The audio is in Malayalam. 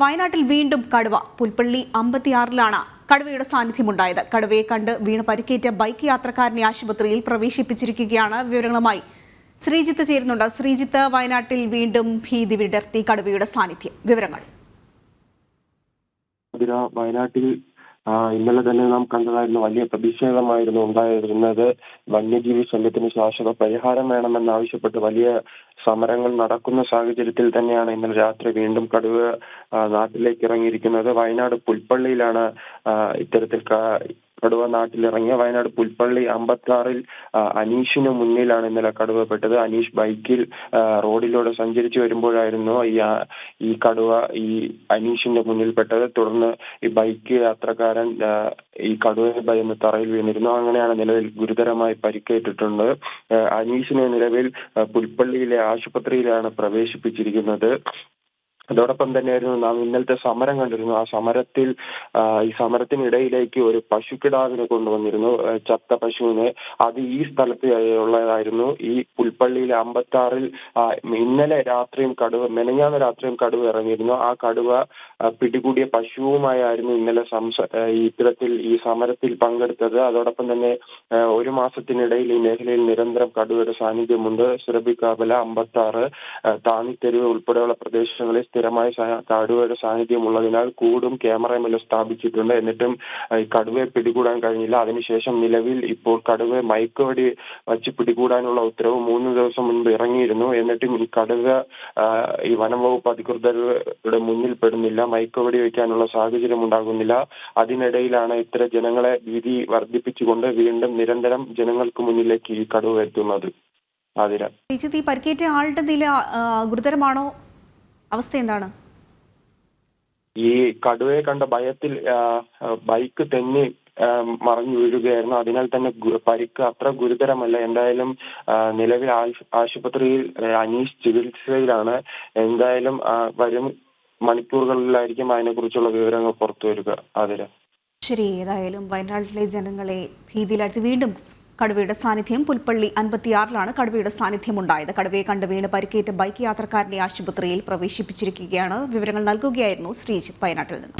വയനാട്ടിൽ വീണ്ടും കടുവ. പുൽപ്പള്ളി അമ്പത്തിയാറിലാണ് കടുവയുടെ സാന്നിധ്യമുണ്ടായത്. കടുവയെ കണ്ട് വീണ് പരിക്കേറ്റ ബൈക്ക് യാത്രക്കാരനെ ആശുപത്രിയിൽ പ്രവേശിപ്പിച്ചിരിക്കുകയാണ് വിവരങ്ങളുമായി ശ്രീജിത്ത് ചേരുന്നുണ്ട്. ശ്രീജിത്ത് വയനാട്ടിൽ വീണ്ടും ഭീതി വിടർത്തി കടുവയുടെ സാന്നിധ്യം. വിവരങ്ങൾ. വയനാട്ടിൽ ഇന്നലെ തന്നെ നാം കണ്ടതായിരുന്നു വലിയ പ്രതിഷേധമായിരുന്നു ഉണ്ടായിരുന്നത്. വന്യജീവി ശല്യത്തിന് ശാശ്വത പരിഹാരം വേണമെന്നാവശ്യപ്പെട്ട് വലിയ സമരങ്ങൾ നടക്കുന്ന സാഹചര്യത്തിൽ തന്നെയാണ് ഇന്നലെ രാത്രി വീണ്ടും കടുവ നാട്ടിലേക്ക് ഇറങ്ങിയിരിക്കുന്നത്. വയനാട് പുൽപ്പള്ളിയിലാണ് ഇത്തരത്തിൽ കടുവ നാട്ടിലിറങ്ങിയ വയനാട് പുൽപ്പള്ളി അമ്പത്താറിൽ അനീഷിന് മുന്നിലാണ് ഇന്നലെ കടുവ പെട്ടത്. അനീഷ് ബൈക്കിൽ റോഡിലൂടെ സഞ്ചരിച്ചു വരുമ്പോഴായിരുന്നു ഈ ഈ കടുവ ഈ അനീഷിന്റെ മുന്നിൽ പെട്ടത്. തുടർന്ന് ഈ ബൈക്ക് യാത്രക്കാരൻ ഈ കടുവയെ ഭയന്ന് തറയിൽ വീണിരുന്നു. അങ്ങനെയാണ് നിലവിൽ ഗുരുതരമായി പരിക്കേറ്റിട്ടുണ്ട്. അനീഷിനെ നിലവിൽ പുൽപ്പള്ളിയിലെ ആശുപത്രിയിലാണ് പ്രവേശിപ്പിച്ചിരിക്കുന്നത്. അതോടൊപ്പം തന്നെയായിരുന്നു നാം ഇന്നലത്തെ സമരം കണ്ടിരുന്നു. ആ സമരത്തിൽ ഈ സമരത്തിനിടയിലേക്ക് ഒരു പശുക്കിടാവിനെ കൊണ്ടുവന്നിരുന്നു. ചത്ത പശുവിനെ. അത് ഈ സ്ഥലത്ത് ഉള്ളതായിരുന്നു. ഈ പുൽപ്പള്ളിയിലെ അമ്പത്തി ആറിൽ ഇന്നലെ രാത്രിയും കടുവ മെനഞ്ഞാന്ന് രാത്രിയും കടുവ ഇറങ്ങിയിരുന്നു. ആ കടുവ പിടികൂടിയ പശുവുമായായിരുന്നു ഇന്നലെ സംസ ഇത്തരത്തിൽ ഈ സമരത്തിൽ പങ്കെടുത്തത്. അതോടൊപ്പം തന്നെ ഒരു മാസത്തിനിടയിൽ ഈ മേഖലയിൽ നിരന്തരം കടുവയുടെ സാന്നിധ്യമുണ്ട്. സുരഭിക്കാവല ആ, താന്നിത്തെരുവ് ഉൾപ്പെടെയുള്ള പ്രദേശങ്ങളിൽ സ്ഥിരമായ കടുവയുടെ സാന്നിധ്യം ഉള്ളതിനാൽ കൂടും ക്യാമറയുമെല്ലാം സ്ഥാപിച്ചിട്ടുണ്ട്. എന്നിട്ടും കടുവയെ പിടികൂടാൻ കഴിഞ്ഞില്ല. അതിനുശേഷം നിലവിൽ ഇപ്പോൾ കടുവയെ മയക്കുവടി വച്ച് പിടികൂടാനുള്ള ഉത്തരവ് മൂന്ന് ദിവസം മുൻപ് ഇറങ്ങിയിരുന്നു. എന്നിട്ടും ഈ കടുവ ഈ വനം വകുപ്പ് അധികൃതരുടെ മുന്നിൽ പെടുന്നില്ല. മയക്കുവടി വയ്ക്കാനുള്ള സാഹചര്യം ഉണ്ടാകുന്നില്ല. അതിനിടയിലാണ് ഇത്ര ജനങ്ങളെ ഭീതി വർദ്ധിപ്പിച്ചുകൊണ്ട് വീണ്ടും നിരന്തരം ജനങ്ങൾക്ക് മുന്നിലേക്ക് ഈ കടുവ എത്തുന്നത്. ആതിര. ഈ പരിക്കേറ്റ ആളുടെ നില ഗുരുതരമാണോ? അവസ്ഥ എന്താണ്? ഈ കടുവയെ കണ്ട ഭയത്തിൽ ബൈക്ക് തെന്നി മറിഞ്ഞു വീഴുകയായിരുന്നു. അതിനാൽ തന്നെ പരിക്ക് അത്ര ഗുരുതരമല്ല. എന്തായാലും നിലവിൽ ആശുപത്രിയിൽ അനീഷ് ചികിത്സയിലാണ്. എന്തായാലും വരും മണിക്കൂറുകളിലായിരിക്കും അതിനെക്കുറിച്ചുള്ള വിവരങ്ങൾ പുറത്തു വരിക അതിന് ശരി ഏതായാലും വയനാട്ടിലെ ജനങ്ങളെ ഭീതിയിലാഴ്ത്തി. വീണ്ടും കടുവയുടെ സാന്നിധ്യം പുൽപ്പള്ളി അൻപത്തിയാറിലാണ് കടുവയുടെ സാന്നിധ്യം ഉണ്ടായത് കടുവയെ കണ്ട് വീണ് പരിക്കേറ്റ ബൈക്ക് യാത്രക്കാരനെ ആശുപത്രിയിൽ പ്രവേശിപ്പിച്ചിരിക്കുകയാണ്. വിവരങ്ങൾ നൽകുകയായിരുന്നു ശ്രീജിത്ത് വയനാട്ടിൽ നിന്ന്.